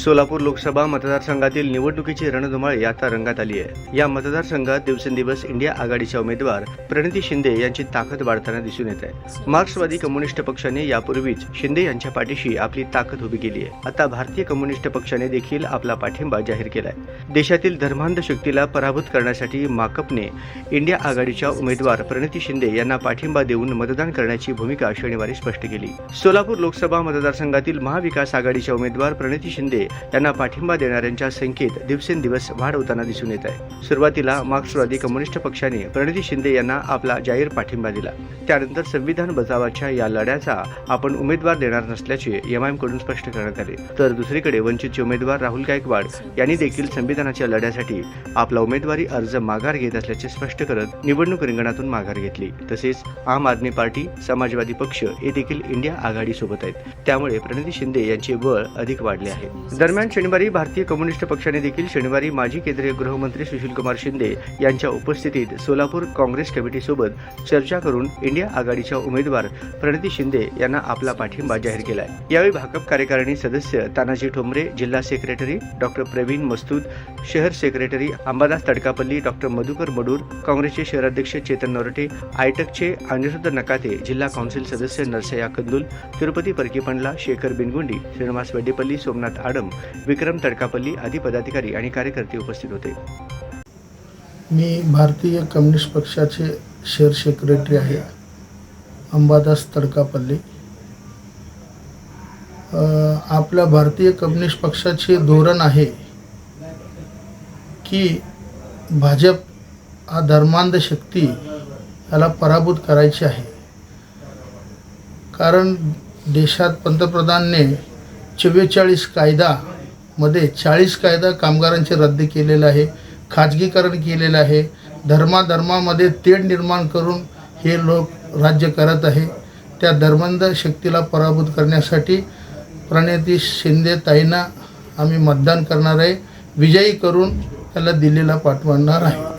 सोलापूर लोकसभा मतदारसंघातील निवडणुकीची रणधुमाळी आता रंगात आली आहे. या मतदारसंघात दिवसेंदिवस इंडिया आघाडीच्या उमेदवार प्रणिती शिंदे यांची ताकद वाढताना दिसून येत आहे. मार्क्सवादी कम्युनिस्ट पक्षाने यापूर्वीच शिंदे यांच्या पाठीशी आपली ताकद उभी केली आहे. आता भारतीय कम्युनिस्ट पक्षाने देखील आपला पाठिंबा जाहीर केलाय. देशातील धर्मांध शक्तीला पराभूत करण्यासाठी माकपने इंडिया आघाडीच्या उमेदवार प्रणिती शिंदे यांना पाठिंबा देऊन मतदान करण्याची भूमिका शनिवारी स्पष्ट केली. सोलापूर लोकसभा मतदारसंघातील महाविकास आघाडीच्या उमेदवार प्रणिती शिंदे त्यांना पाठिंबा देणाऱ्यांच्या संख्येत दिवसेंदिवस वाढ होताना दिसून येत आहे. सुरुवातीला मार्क्सवादी कम्युनिस्ट पक्षाने प्रणिती शिंदे यांना आपला जाहीर पाठिंबा दिला. त्यानंतर संविधान बचावाच्या या लढ्याचा आपण उमेदवार देणार नसल्याचे एमआयएमकडून स्पष्ट करण्यात आले. तर दुसरीकडे वंचितचे उमेदवार राहुल गायकवाड यांनी देखील संविधानाच्या लढ्यासाठी आपला उमेदवारी अर्ज माघार घेत असल्याचे स्पष्ट करत निवडणूक रिंगणातून माघार घेतली. तसेच आम आदमी पार्टी समाजवादी पक्ष हे देखील इंडिया आघाडी सोबत आहेत. त्यामुळे प्रणिती शिंदे यांचे बळ अधिक वाढले आहे. दरम्यान शनिवारी भारतीय कम्युनिस्ट पक्षाने देखील शनिवारी माजी केंद्रीय गृहमंत्री सुशीलकुमार शिंदे यांच्या उपस्थितीत सोलापूर काँग्रेस कमिटीसोबत चर्चा करून इंडिया आघाडीच्या उमेदवार प्रणिती शिंदे यांना आपला पाठिंबा जाहीर केला आहे यावेळी भाकप कार्यकारिणी सदस्य तानाजी ठोंबरे जिल्हा सेक्रेटरी डॉक्टर प्रवीण मस्तूद शहर सेक्रेटरी अंबादास तडकापल्ली डॉक्टर मधुकर मडूर काँग्रेसचे शहराध्यक्ष चेतन नरोटे आयटकचे अनिरुद्ध नकाते जिल्हा कौन्सिल सदस्य नरसया कंदुल तिरुपती परकीपंडला शेखर बिनगुंडी श्रीनिवास वेड्डेपल्ली सोमनाथ आडम विक्रम तडकापल्ली आदी पदाधिकारी आणि कार्यकर्ते उपस्थित होते. मी भारतीय कम्युनिस्ट पक्षाचे शेअर सेक्रेटरी आहे अंबादास तडकापल्ली. आपल्या भारतीय कम्युनिस्ट पक्षाचे धोरण आहे की भाजप हा धर्मांध शक्ती याला पराभूत करायची आहे. कारण देशात पंतप्रधानने चव्वेचाळीस कायदामध्ये चाळीस कायदा कामगारांचे रद्द केलेलं आहे खाजगीकरण केलेलं आहे. धर्माधर्मामध्ये तेढ निर्माण करून हे लोक राज्य करत आहे. त्या धर्मांध शक्तीला पराभूत करण्यासाठी प्रणिती शिंदे ताईंना आम्ही मतदान करणार आहे. विजयी करून त्याला दिल्लीला पाठवणार आहे.